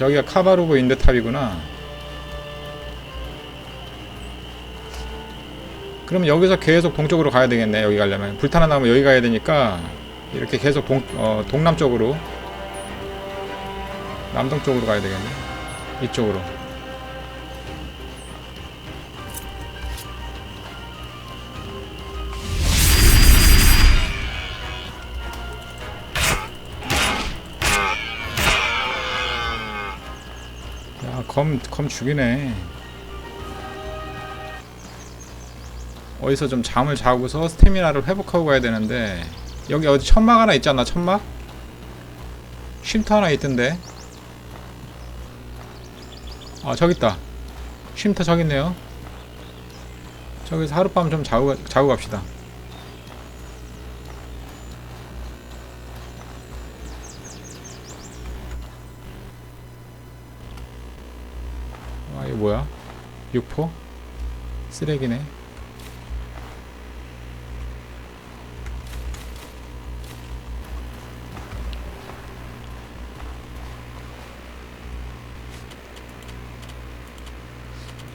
아 저기가 카바루브 인드탑이구나. 그럼 여기서 계속 동쪽으로 가야 되겠네 여기 가려면. 불타나 나면 여기 가야 되니까 이렇게 계속 동, 어, 동남쪽으로 남동쪽으로 가야 되겠네. 이쪽으로 검, 검 죽이네. 어디서 좀 잠을 자고서 스태미나를 회복하고 가야 되는데, 여기 어디 천막 하나 있잖아, 천막? 쉼터 하나 있던데. 아, 저기 있다. 쉼터 저기 있네요. 저기서 하룻밤 좀 자고, 가- 자고 갑시다. 6포? 쓰레기네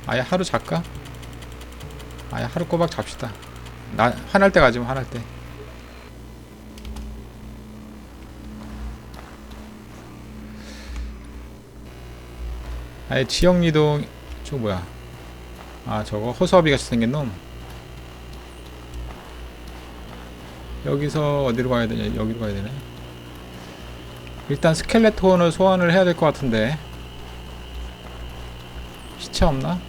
아예 하루 잡까? 아예 하루 꼬박 잡시다 나 화날 때 가지면 뭐, 화날 때 아예 지역이동 저 뭐야 아 저거 허수아비 같이 생긴 놈. 여기서 어디로 가야 되냐? 여기로 가야 되네. 일단 스켈레톤을 소환을 해야 될 것 같은데 시체 없나?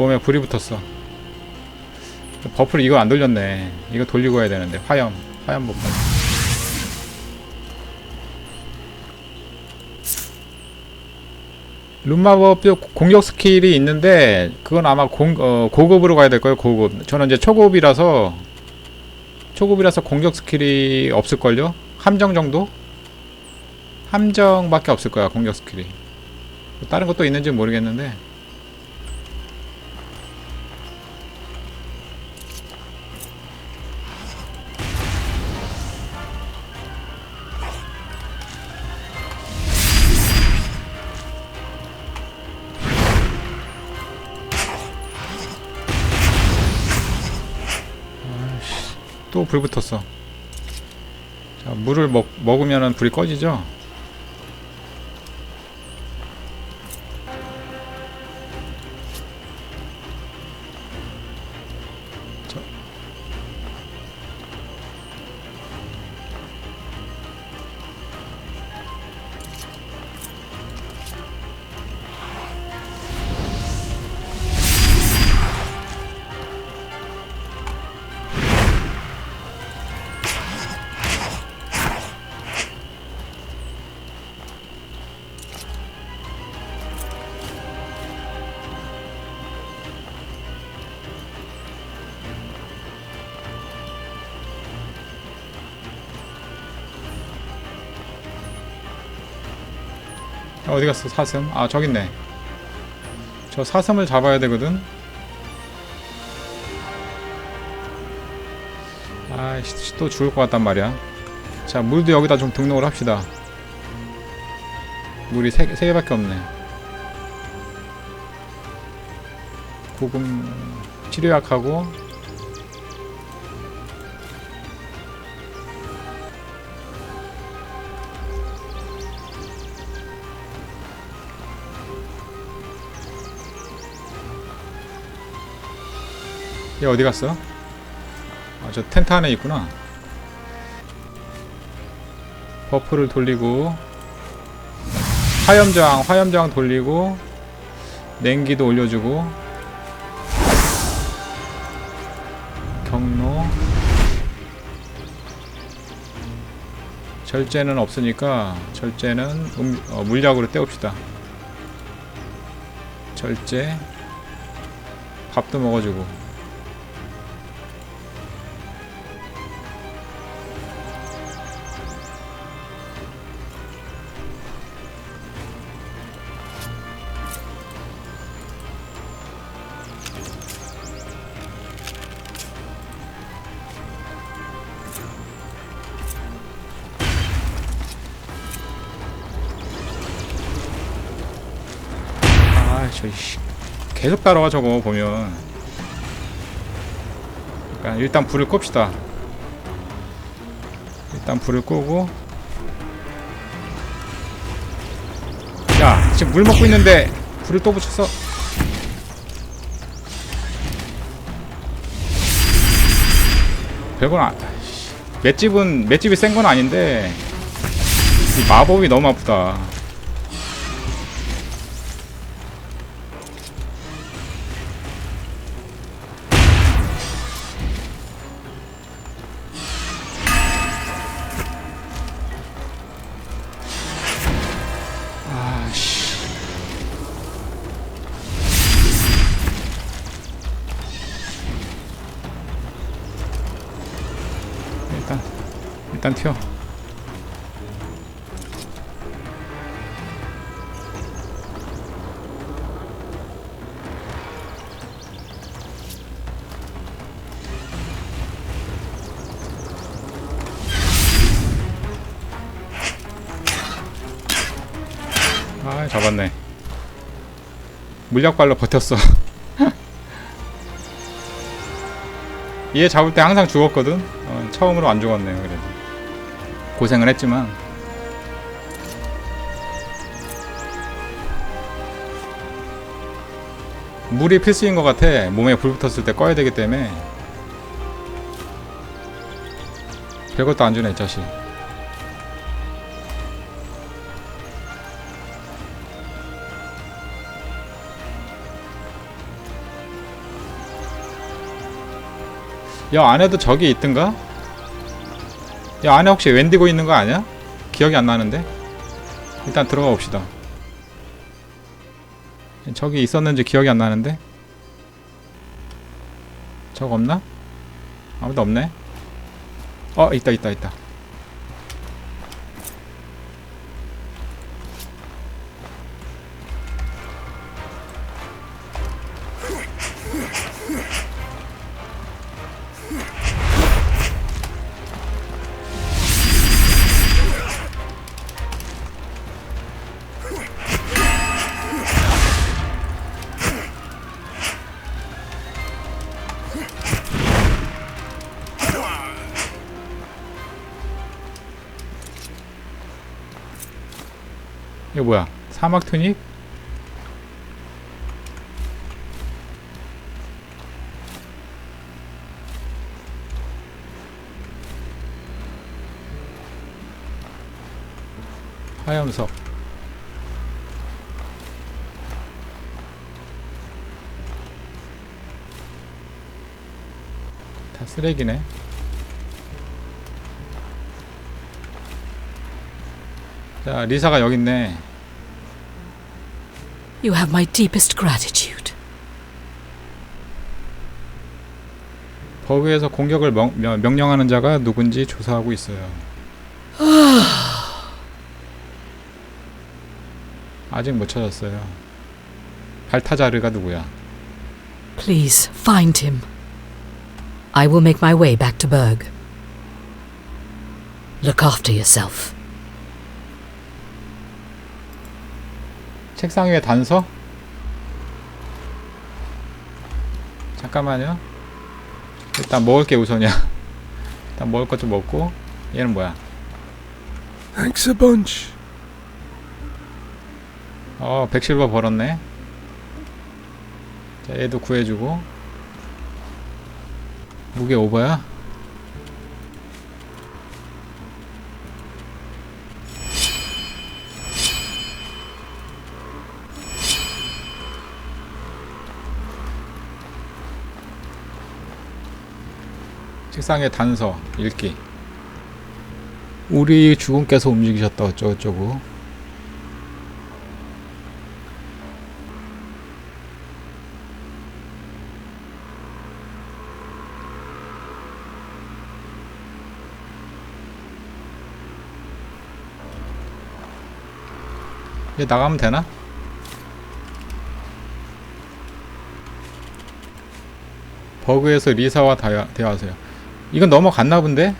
몸에 불이 붙었어. 버프를 이거 안 돌렸네. 이거 돌리고 해야 되는데 화염, 화염 버프. 룸마법 공격 스킬이 있는데 그건 아마 공, 어, 고급으로 가야 될 거예요. 고급. 저는 이제 초급이라서 초급이라서 공격 스킬이 없을걸요? 함정 정도? 함정밖에 없을 거야 공격 스킬이. 다른 것도 있는지 모르겠는데. 또 불 붙었어. 자, 물을 먹, 먹으면은 불이 꺼지죠? 어디 갔어 사슴? 아 저기 있네. 저 사슴을 잡아야 되거든. 아이씨 또 죽을 것 같단 말이야. 자 물도 여기다 좀 등록을 합시다. 물이 세, 세 개밖에 없네. 고금 치료약하고 얘 어디 갔어? 아, 저 텐트 안에 있구나. 버프를 돌리고 화염저항, 화염저항 돌리고 냉기도 올려주고 경로 절제는 없으니까 절제는 음, 어, 물약으로 때웁시다. 절제 밥도 먹어주고 아저 계속 따라와 저거 보면. 그러니까 일단 불을 끕시다. 일단 불을 끄고. 야 지금 물 먹고 있는데 불을 또 붙였어. 별건 아 맷집은 맷집이 센 건 아닌데 이 마법이 너무 아프다 일단 튀어. 아 잡았네. 물약발로 버텼어. 얘 잡을 때 항상 죽었거든? 어, 처음으로 안 죽었네요 그래도 고생을 했지만 물이 필수인 것 같아. 몸에 불 붙었을 때 꺼야 되기 때문에. 별것도 안 주네 이 자식. 야 안에도 적이 있던가? 야 안에 혹시 웬디고 있는 거 아니야? 기억이 안 나는데? 일단 들어가 봅시다. 적이 있었는지 기억이 안 나는데? 적 없나? 아무도 없네. 어 있다 있다 있다 이거 뭐야? 사막 투닉? 화염석. 다 쓰레기네 자 리사가 여기 있네 You have my deepest gratitude. 버그에서 공격을 명, 명- 명령하는 자가 누군지 조사하고 있어요. 아직 못 찾았어요. 발타자르가 누구야? Please find him. I will make my way back to Berg. Look after yourself. 책상 위에 단서? 잠깐만요. 일단 먹을 게 우선이야. 일단 먹을 것 좀 먹고 얘는 뭐야? Thanks a bunch. 어, 백실버 벌었네. 자, 얘도 구해주고. 무게 오버야? 책상에 단서, 읽기. 우리 주군께서 움직이셨다 어쩌고저쩌고. 이제 나가면 되나? 버그에서 리사와 대화하세요. 이건 넘어갔나 본데?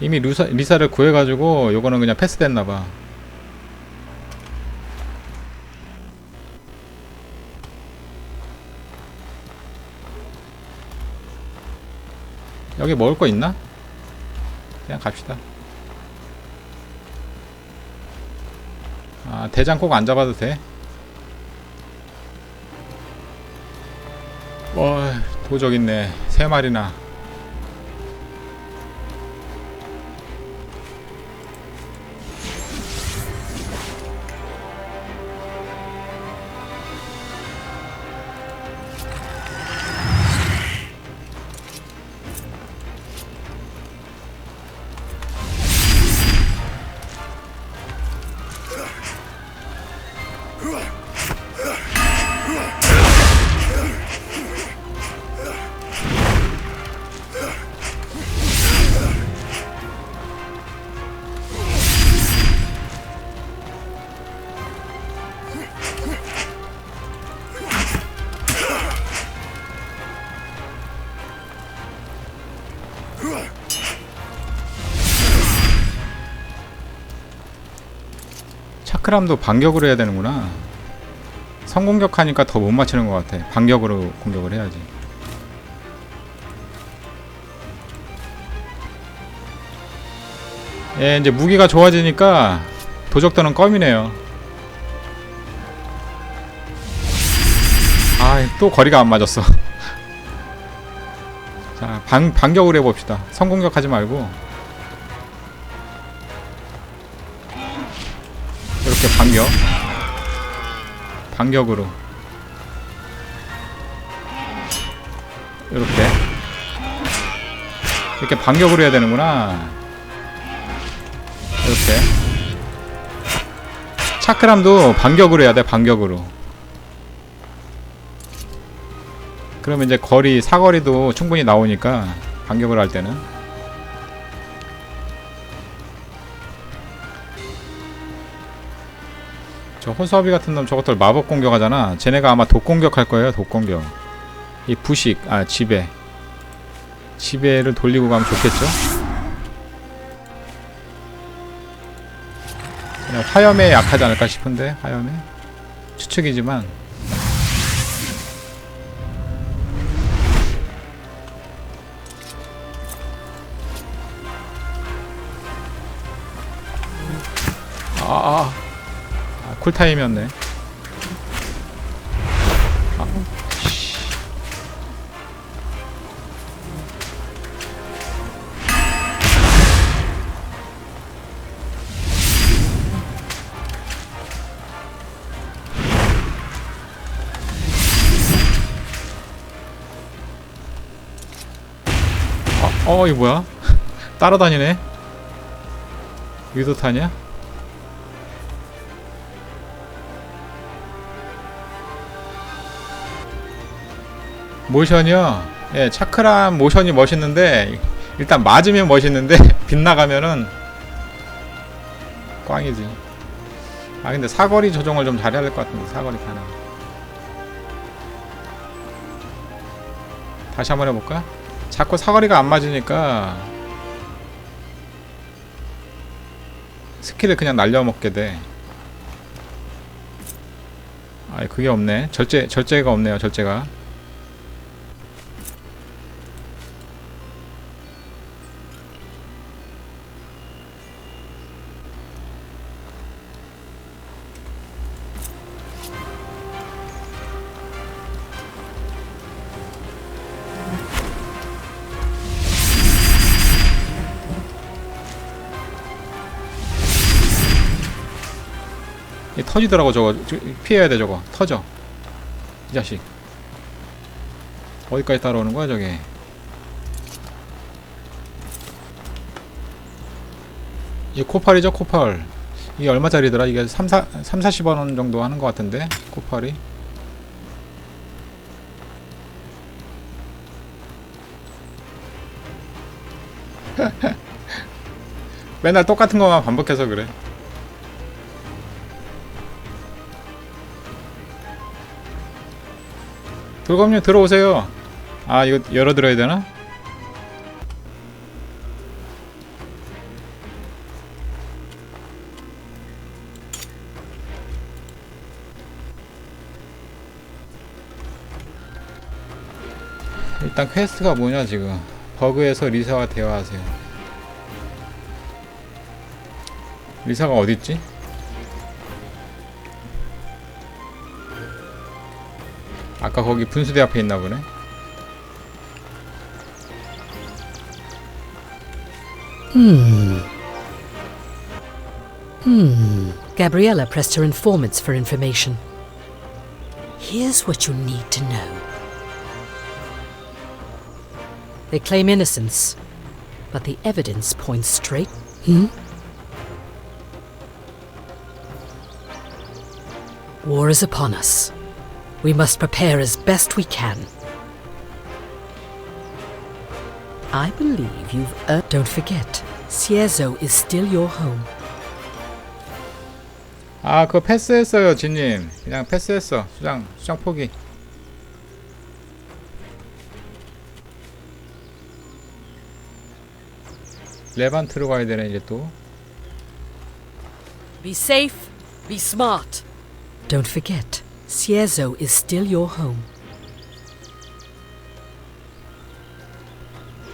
이미 루사, 리사를 구해가지고 요거는 그냥 패스됐나봐. 여기 먹을 거 있나? 그냥 갑시다. 아 대장 꼭 안 잡아도 돼. 와, 도적 있네. 세 마리나. 차크람도 반격으로 해야 되는구나. 성공격하니까 더 못 맞추는 것 같아. 반격으로 공격을 해야지. 예, 이제 무기가 좋아지니까 도적도는 껌이네요. 아, 또 거리가 안 맞았어. 자, 반, 반격으로 해봅시다. 성공격하지 말고. 이렇게 반격. 반격으로. 이렇게. 이렇게 반격으로 해야 되는구나. 이렇게. 차크람도 반격으로 해야 돼, 반격으로. 그러면 이제 거리, 사거리도 충분히 나오니까, 반격을 할 때는. 저 호수아비 같은 놈 저것들 마법 공격하잖아. 쟤네가 아마 독 공격할 거예요. 독 공격. 이 부식, 아 지배. 지배를 돌리고 가면 좋겠죠? 그냥 화염에 약하지 않을까 싶은데 화염에 추측이지만 아, 아. 아, 쿨타임이었네. 아, 씨. 어, 어, 이거 뭐야? 따라다니네? 유도탄이 모션이요. 예, 차크람 모션이 멋있는데 일단 맞으면 멋있는데 빗나가면은 꽝이지. 아 근데 사거리 조정을 좀 잘해야 될 것 같은데 사거리 가능. 다시 한번 해볼까? 자꾸 사거리가 안 맞으니까 스킬을 그냥 날려먹게 돼. 아 그게 없네. 절제 절제가 없네요. 절제가. 터지더라고 저거. 저- 피해야 돼 저거. 터져. 이 자식. 어디까지 따라오는 거야 저게? 이 코팔이죠 코팔. 이게 얼마짜리더라? 이게 3, 4, 3 40원 정도 하는 것 같은데 코팔이? 맨날 똑같은 것만 반복해서 그래 돌검님 들어오세요. 아 이거 열어드려야 되나? 일단 퀘스트가 뭐냐 지금 버그에서 리사와 대화하세요. 리사가 어딨지? 아까 거기 분수대 앞에 있나 보네. Hmm. Hmm. Gabriella pressed her informants for information. Here's what you need to know. They claim innocence, but the evidence points straight. Hmm? War is upon us. We must prepare as best we can. I believe you've earned. Don't forget, Ciezo is still your home. 아, 그거 패스했어요, 진님. 그냥 패스했어. 수장, 수장 포기. 레반트로 가야 되네, 이제 또. Be safe, be smart. Don't forget, Ciezo is still your home.